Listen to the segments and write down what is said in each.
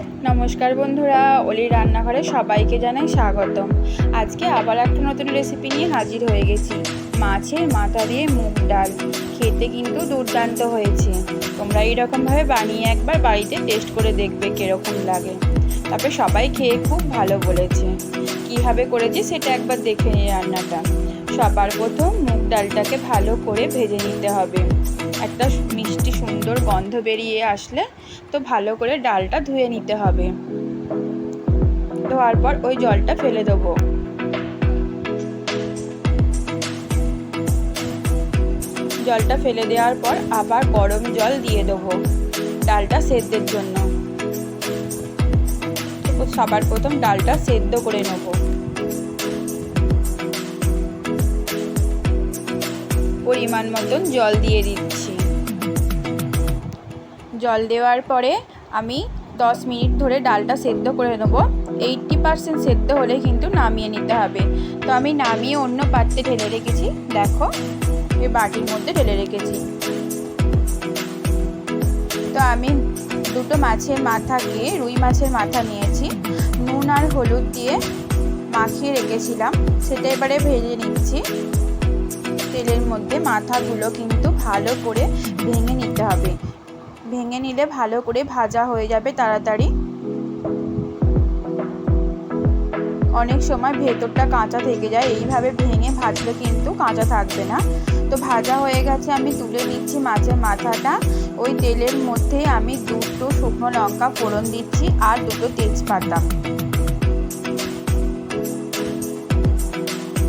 নমস্কার বন্ধুরা অলি রান্নাঘরে সবাইকে জানাই স্বাগতম। আজকে আবার একটা নতুন রেসিপি নিয়ে হাজির হয়ে গেছি। মাছের মাথা দিয়ে মুগ ডাল। খেতে কিন্তু দুর্দান্ত হয়েছে। তোমরা এইরকমভাবে বানিয়ে একবার বাড়িতে টেস্ট করে দেখবে কীরকম লাগে। তবে সবাই খেয়ে খুব ভালো বলেছে। কীভাবে করেছি সেটা একবার দেখে নিই রান্নাটা। সবার প্রথম মুগ ডালটাকে ভালো করে ভেজে নিতে হবে। একটা মিষ্টি সুন্দর গন্ধ বেরিয়ে আসলে তো ভালো করে ডালটা ধুয়ে নিতে হবে। ধোয়ার পর ওই জলটা ফেলে দেবো। জলটা ফেলে দেওয়ার পর আবার গরম জল দিয়ে দেবো ডালটা সেদ্ধের জন্য। সবার প্রথম ডালটা সেদ্ধ করে নেব। পরিমাণ মতন জল দিয়ে দিচ্ছি। জল দেওয়ার পরে আমি দশ মিনিট ধরে ডালটা সেদ্ধ করে নেব। এইটটি পারসেন্ট সেদ্ধ হলে কিন্তু নামিয়ে নিতে হবে। তো আমি নামিয়ে অন্য পাত্রে ঢেলে রেখেছি। দেখো এই বাটির মধ্যে ঢেলে রেখেছি। তো আমি দুটো মাছের মাথাকে, রুই মাছের মাথা নিয়েছি। নুন আর হলুদ দিয়ে মাখিয়ে রেখেছিলাম। সেটা এবারে ভেজে নিচ্ছি। তেলের মধ্যে মাথাগুলো কিন্তু ভালো করে ভেঙে নিতে হবে। ভেঙে নিলে ভালো করে ভাজা হয়ে যাবে তাড়াতাড়ি। অনেক সময় ভেতরটা কাঁচা থেকে যায়, এইভাবে ভেঙে ভাজলে কিন্তু কাঁচা থাকবে না। তো ভাজা হয়ে গেছে, আমি তুলে নিচ্ছি মাছের মাথাটা। ওই তেলের মধ্যে আমি দুটো শুকনো লঙ্কা ফোড়ন দিচ্ছি আর দুটো তেজপাতা।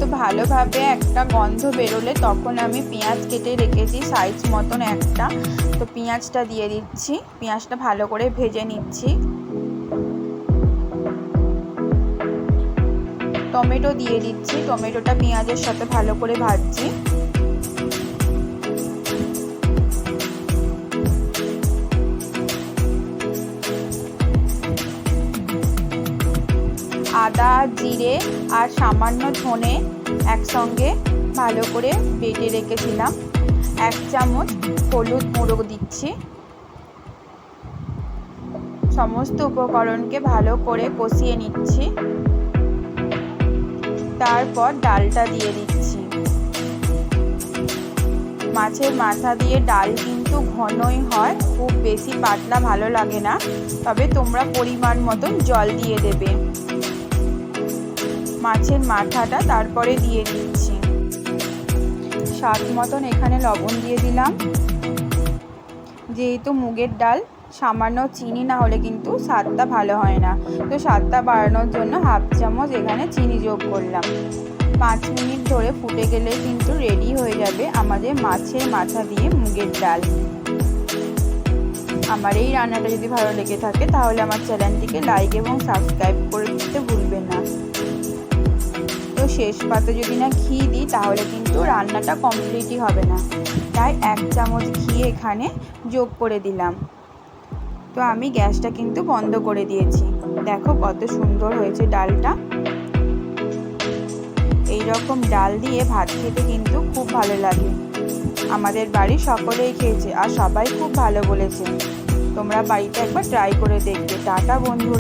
তো ভালোভাবে একটা গন্ধ বেরোলে তখন আমি পেঁয়াজ কেটে রেখেছি সাইজ মতন একটা। তো পেঁয়াজটা দিয়ে দিচ্ছি। পেঁয়াজটা ভালো করে ভেজে নিচ্ছি। টমেটো দিয়ে দিচ্ছি। টমেটোটা পেঁয়াজের সাথে ভালো করে ভাজছি। আদা, জিরে আর সামান্য ধনে একসঙ্গে ভালো করে বেটে রেখেছিলাম। এক চামচ হলুদ মুড়ো দিচ্ছি। সমস্ত উপকরণকে ভালো করে কষিয়ে নিচ্ছি। তারপর ডালটা দিয়ে দিচ্ছি। মাছের মাথা দিয়ে ডাল কিন্তু ঘনই হয়, খুব বেশি পাতলা ভালো লাগে না, তবে তোমরা পরিমাণ মতন জল দিয়ে দেবে। মাছের মাথাটা তারপরে দিয়ে দিচ্ছি স্বাদ মতন এখানে লবণ দিয়ে দিলাম। যেহেতু মুগের ডাল, সামান্য চিনি না হলে কিন্তু স্বাদটা ভালো হয় না। তো স্বাদটা বাড়ানোর জন্য হাফ চামচ এখানে চিনি যোগ করলাম। পাঁচ মিনিট ধরে ফুটে গেলে কিন্তু রেডি হয়ে যাবে আমাদের মাছের মাথা দিয়ে মুগের ডাল। আমার এই রান্নাটা যদি ভালো লেগে থাকে, তাহলে আমার চ্যানেলটিকে লাইক এবং সাবস্ক্রাইব করে দিতে শেষ পাতে যদি না ঘি দিই, তাহলে কিন্তু রান্নাটা কমপ্লিটই হবে না। তাই এক চামচ ঘি এখানে যোগ করে দিলাম। তো আমি গ্যাসটা কিন্তু বন্ধ করে দিয়েছি। দেখো কত সুন্দর হয়েছে ডালটা। এই রকম ডাল দিয়ে ভাত খেতে কিন্তু খুব ভালো লাগে। আমাদের বাড়ি সকলেই খেয়েছে, আর সবাই খুব ভালো বলেছে। তোমরা বাড়িতে একবার ট্রাই করে দেখবে। টাটা বন্ধু